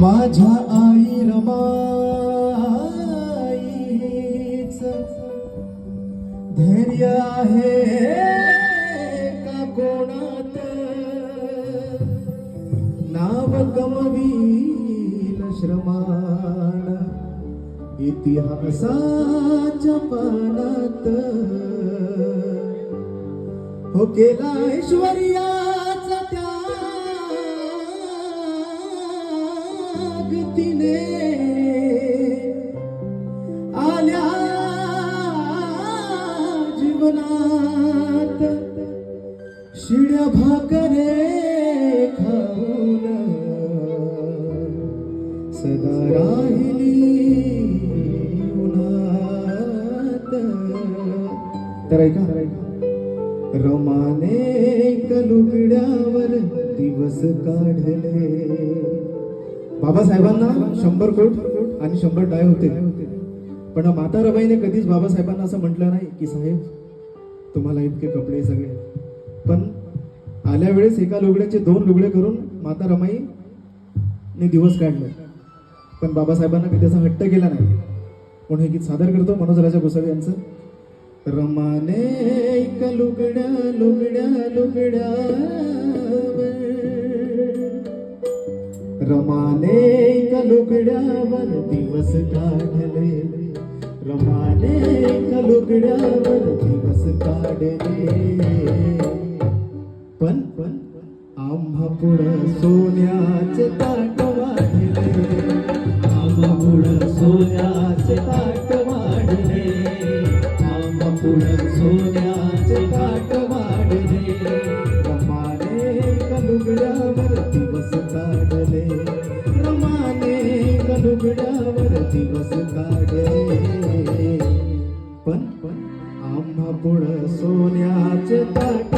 माझ्या आई रमाईच. धैर्य आहे का कोणात? नाव गमवील श्रमान इतिहासाच्या पानात. हो केला ऐश्वर्या. त्याग तिने आल्या जीवनात. शिड्या भाकरे खाऊन सदा राहिली तर ऐका रमाने कलुगड्यावर दिवस काढले. बाबासाहेबांना शंभर कोट आणि शंभर डाय होते. पण माता रमाईने कधीच बाबासाहेबांना असं म्हटलं नाही की साहेब तुम्हाला इतके कपडे सगळे. पण आल्या वेळेस एका लुगड्याचे दोन लुगडे करून माता रमाई ने दिवस काढले. पण बाबासाहेबांना कधी असा हट्ट केला नाही. म्हणून हे गीत सादर करतो? मनोज राजा गोसावी यांचं. रमाने एक लुगड्या लुगड्या लुगड्यावर रमाने कलुगड्यावर दिवस काढले. रमाने कलुगड्यावर दिवस काढले. पण पण आम्हा पुढं सोन्याचे ताट वाढले. आम्हा पुढं सोन्याचे ताट वाढले. आम्हा पुढं सोन्याचे ताट वाढले. दिवस काढे. पण पण आम्हा पुढं सोन्याचे ताट